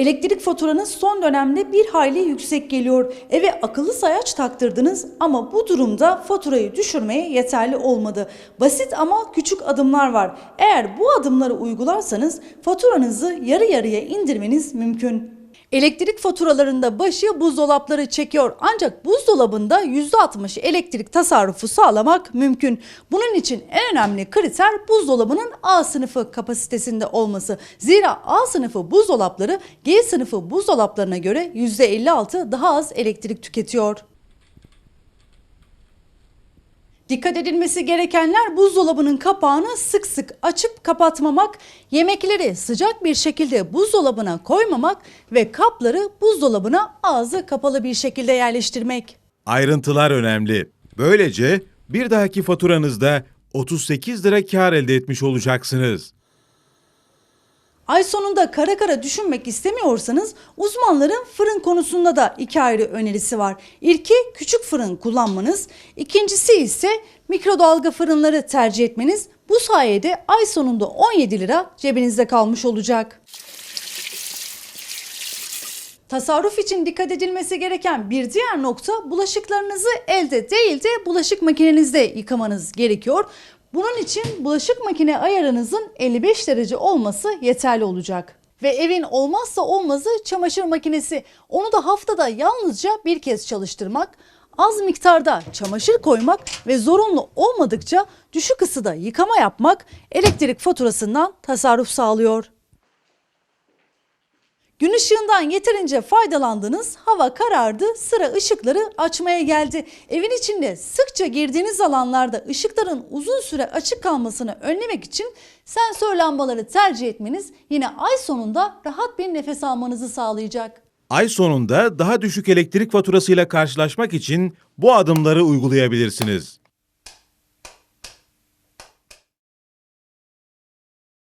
Elektrik faturanız son dönemde bir hayli yüksek geliyor. Eve akıllı sayaç taktırdınız ama bu durumda faturayı düşürmeye yeterli olmadı. Basit ama küçük adımlar var. Eğer bu adımları uygularsanız faturanızı yarı yarıya indirmeniz mümkün. Elektrik faturalarında başı buzdolapları çekiyor ancak buzdolabında %60 elektrik tasarrufu sağlamak mümkün. Bunun için en önemli kriter buzdolabının A sınıfı kapasitesinde olması. Zira A sınıfı buzdolapları G sınıfı buzdolaplarına göre %56 daha az elektrik tüketiyor. Dikkat edilmesi gerekenler buzdolabının kapağını sık sık açıp kapatmamak, yemekleri sıcak bir şekilde buzdolabına koymamak ve kapları buzdolabına ağzı kapalı bir şekilde yerleştirmek. Ayrıntılar önemli. Böylece bir dahaki faturanızda 38 lira kar elde etmiş olacaksınız. Ay sonunda kara kara düşünmek istemiyorsanız uzmanların fırın konusunda da iki ayrı önerisi var. İlki küçük fırın kullanmanız, ikincisi ise mikrodalga fırınları tercih etmeniz. Bu sayede ay sonunda 17 lira cebinizde kalmış olacak. Tasarruf için dikkat edilmesi gereken bir diğer nokta bulaşıklarınızı elde değil de bulaşık makinenizde yıkamanız gerekiyor. Bunun için bulaşık makine ayarınızın 55 derece olması yeterli olacak. Ve evin olmazsa olmazı çamaşır makinesi. Onu da haftada yalnızca bir kez çalıştırmak, az miktarda çamaşır koymak ve zorunlu olmadıkça düşük ısıda yıkama yapmak elektrik faturasından tasarruf sağlıyor. Gün ışığından yeterince faydalandınız, hava karardı, sıra ışıkları açmaya geldi. Evin içinde sıkça girdiğiniz alanlarda ışıkların uzun süre açık kalmasını önlemek için sensör lambaları tercih etmeniz yine ay sonunda rahat bir nefes almanızı sağlayacak. Ay sonunda daha düşük elektrik faturasıyla karşılaşmak için bu adımları uygulayabilirsiniz.